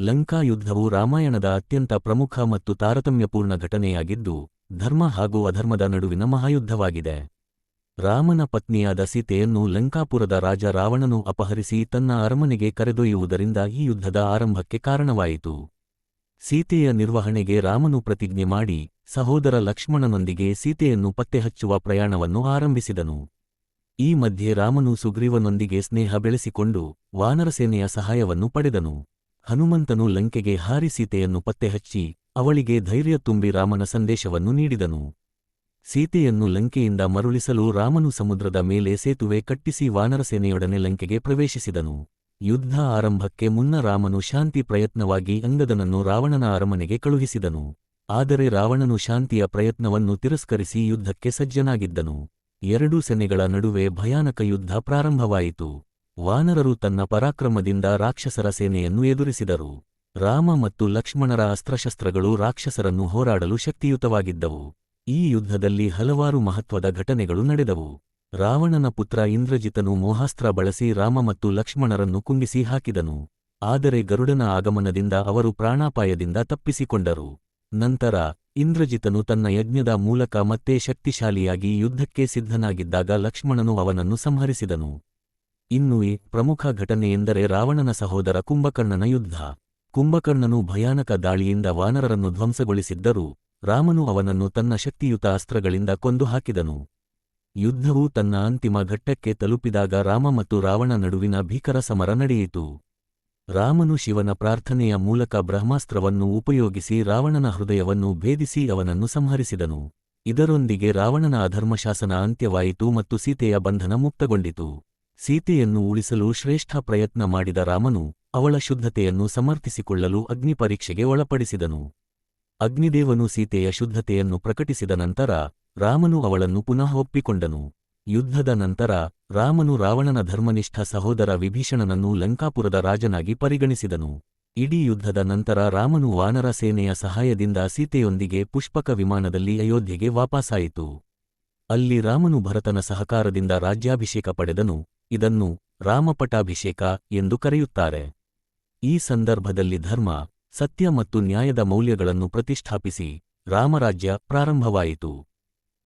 ಲಂಕಾ ಯುದ್ಧವು ರಾಮಾಯಣದ ಅತ್ಯಂತ ಪ್ರಮುಖ ಮತ್ತು ತಾರತಮ್ಯಪೂರ್ಣ ಘಟನೆಯಾಗಿದ್ದು, ಧರ್ಮ ಹಾಗೂ ಅಧರ್ಮದ ನಡುವಿನ ಮಹಾಯುದ್ಧವಾಗಿದೆ. ರಾಮನ ಪತ್ನಿಯಾದ ಸೀತೆಯನ್ನು ಲಂಕಾಪುರದ ರಾಜ ರಾವಣನು ಅಪಹರಿಸಿ ತನ್ನ ಅರಮನೆಗೆ ಕರೆದೊಯ್ಯುವುದರಿಂದ ಈ ಯುದ್ಧದ ಆರಂಭಕ್ಕೆ ಕಾರಣವಾಯಿತು. ಸೀತೆಯ ನಿರ್ವಹಣೆಗೆ ರಾಮನು ಪ್ರತಿಜ್ಞೆ ಮಾಡಿ, ಸಹೋದರ ಲಕ್ಷ್ಮಣನೊಂದಿಗೆ ಸೀತೆಯನ್ನು ಪತ್ತೆಹಚ್ಚುವ ಪ್ರಯಾಣವನ್ನು ಆರಂಭಿಸಿದನು. ಈ ಮಧ್ಯೆ ರಾಮನು ಸುಗ್ರೀವನೊಂದಿಗೆ ಸ್ನೇಹ ಬೆಳೆಸಿಕೊಂಡು ವಾನರಸೇನೆಯ ಸಹಾಯವನ್ನು ಪಡೆದನು. ಹನುಮಂತನು ಲಂಕೆಗೆ ಹಾರಿ ಸೀತೆಯನ್ನು ಪತ್ತೆಹಚ್ಚಿ ಅವಳಿಗೆ ಧೈರ್ಯ ತುಂಬಿ ರಾಮನ ಸಂದೇಶವನ್ನು ನೀಡಿದನು. ಸೀತೆಯನ್ನು ಲಂಕೆಯಿಂದ ಮರುಳಿಸಲು ರಾಮನು ಸಮುದ್ರದ ಮೇಲೆ ಸೇತುವೆ ಕಟ್ಟಿಸಿ ವಾನರಸೇನೆಯೊಡನೆ ಲಂಕೆಗೆ ಪ್ರವೇಶಿಸಿದನು. ಯುದ್ಧ ಆರಂಭಕ್ಕೆ ಮುನ್ನ ರಾಮನು ಶಾಂತಿ ಪ್ರಯತ್ನವಾಗಿ ಅಂಗದನನ್ನು ರಾವಣನ ಅರಮನೆಗೆ ಕಳುಹಿಸಿದನು. ಆದರೆ ರಾವಣನು ಶಾಂತಿಯ ಪ್ರಯತ್ನವನ್ನು ತಿರಸ್ಕರಿಸಿ ಯುದ್ಧಕ್ಕೆ ಸಜ್ಜನಾಗಿದ್ದನು. ಎರಡೂ ಸೆನೆಗಳ ನಡುವೆ ಭಯಾನಕ ಯುದ್ಧ ಪ್ರಾರಂಭವಾಯಿತು. ವಾನರರು ತನ್ನ ಪರಾಕ್ರಮದಿಂದ ರಾಕ್ಷಸರ ಸೇನೆಯನ್ನು ಎದುರಿಸಿದರು. ರಾಮ ಮತ್ತು ಲಕ್ಷ್ಮಣರ ಅಸ್ತ್ರಶಸ್ತ್ರಗಳು ರಾಕ್ಷಸರನ್ನು ಹೋರಾಡಲು ಶಕ್ತಿಯುತವಾಗಿದ್ದವು. ಈ ಯುದ್ಧದಲ್ಲಿ ಹಲವಾರು ಮಹತ್ವದ ಘಟನೆಗಳು ನಡೆದವು. ರಾವಣನ ಪುತ್ರ ಇಂದ್ರಜಿತನು ಮೋಹಾಸ್ತ್ರ ಬಳಸಿ ರಾಮ ಮತ್ತು ಲಕ್ಷ್ಮಣರನ್ನು ಕುಂಬಿಸಿ ಹಾಕಿದನು. ಆದರೆ ಗರುಡನ ಆಗಮನದಿಂದ ಅವರು ಪ್ರಾಣಾಪಾಯದಿಂದ ತಪ್ಪಿಸಿಕೊಂಡರು. ನಂತರ ಇಂದ್ರಜಿತನು ತನ್ನ ಯಜ್ಞದ ಮೂಲಕ ಮತ್ತೆ ಶಕ್ತಿಶಾಲಿಯಾಗಿ ಯುದ್ಧಕ್ಕೆ ಸಿದ್ಧನಾಗಿದ್ದಾಗ ಲಕ್ಷ್ಮಣನು ಅವನನ್ನು ಸಂಹರಿಸಿದನು. ಇನ್ನು ಈ ಪ್ರಮುಖ ಘಟನೆಯೆಂದರೆ ರಾವಣನ ಸಹೋದರ ಕುಂಭಕರ್ಣನ ಯುದ್ಧ. ಕುಂಭಕರ್ಣನು ಭಯಾನಕ ದಾಳಿಯಿಂದ ವಾನರರನ್ನು ಧ್ವಂಸಗೊಳಿಸಿದ್ದರೂ ರಾಮನು ಅವನನ್ನು ತನ್ನ ಶಕ್ತಿಯುತ ಅಸ್ತ್ರಗಳಿಂದ ಕೊಂದು ಹಾಕಿದನು. ಯುದ್ಧವು ತನ್ನ ಅಂತಿಮ ಘಟ್ಟಕ್ಕೆ ತಲುಪಿದಾಗ ರಾಮ ಮತ್ತು ರಾವಣ ನಡುವಿನ ಭೀಕರ ಸಮರ ನಡೆಯಿತು. ರಾಮನು ಶಿವನ ಪ್ರಾರ್ಥನೆಯ ಮೂಲಕ ಬ್ರಹ್ಮಾಸ್ತ್ರವನ್ನು ಉಪಯೋಗಿಸಿ ರಾವಣನ ಹೃದಯವನ್ನು ಭೇದಿಸಿ ಅವನನ್ನು ಸಂಹರಿಸಿದನು. ಇದರೊಂದಿಗೆ ರಾವಣನ ಅಧರ್ಮಶಾಸನ ಅಂತ್ಯವಾಯಿತು ಮತ್ತು ಸೀತೆಯ ಬಂಧನ ಮುಕ್ತಗೊಂಡಿತು. ಸೀತೆಯನ್ನು ಉಳಿಸಲು ಶ್ರೇಷ್ಠ ಪ್ರಯತ್ನ ಮಾಡಿದ ರಾಮನು ಅವಳ ಶುದ್ಧತೆಯನ್ನು ಸಮರ್ಥಿಸಿಕೊಳ್ಳಲು ಅಗ್ನಿಪರೀಕ್ಷೆಗೆ ಒಳಪಡಿಸಿದನು. ಅಗ್ನಿದೇವನು ಸೀತೆಯ ಶುದ್ಧತೆಯನ್ನು ಪ್ರಕಟಿಸಿದ ನಂತರ ರಾಮನು ಅವಳನ್ನು ಪುನಃ ಒಪ್ಪಿಕೊಂಡನು. ಯುದ್ಧದ ನಂತರ ರಾಮನು ರಾವಣನ ಧರ್ಮನಿಷ್ಠ ಸಹೋದರ ವಿಭೀಷಣನನ್ನು ಲಂಕಾಪುರದ ರಾಜನಾಗಿ ಪರಿಗಣಿಸಿದನು. ಇಡೀ ಯುದ್ಧದ ನಂತರ ರಾಮನು ವಾನರ ಸೇನೆಯ ಸಹಾಯದಿಂದ ಸೀತೆಯೊಂದಿಗೆ ಪುಷ್ಪಕ ವಿಮಾನದಲ್ಲಿ ಅಯೋಧ್ಯೆಗೆ ವಾಪಸಾಯಿತು. ಅಲ್ಲಿ ರಾಮನು ಭರತನ ಸಹಕಾರದಿಂದ ರಾಜ್ಯಾಭಿಷೇಕ ಪಡೆದನು, ಇದನ್ನು ರಾಮಪಟಾಭಿಷೇಕ ಎಂದು ಕರೆಯುತ್ತಾರೆ. ಈ ಸಂದರ್ಭದಲ್ಲಿ ಧರ್ಮ, ಸತ್ಯ ಮತ್ತು ನ್ಯಾಯದ ಮೌಲ್ಯಗಳನ್ನು ಪ್ರತಿಷ್ಠಾಪಿಸಿ ರಾಮರಾಜ್ಯ ಪ್ರಾರಂಭವಾಯಿತು.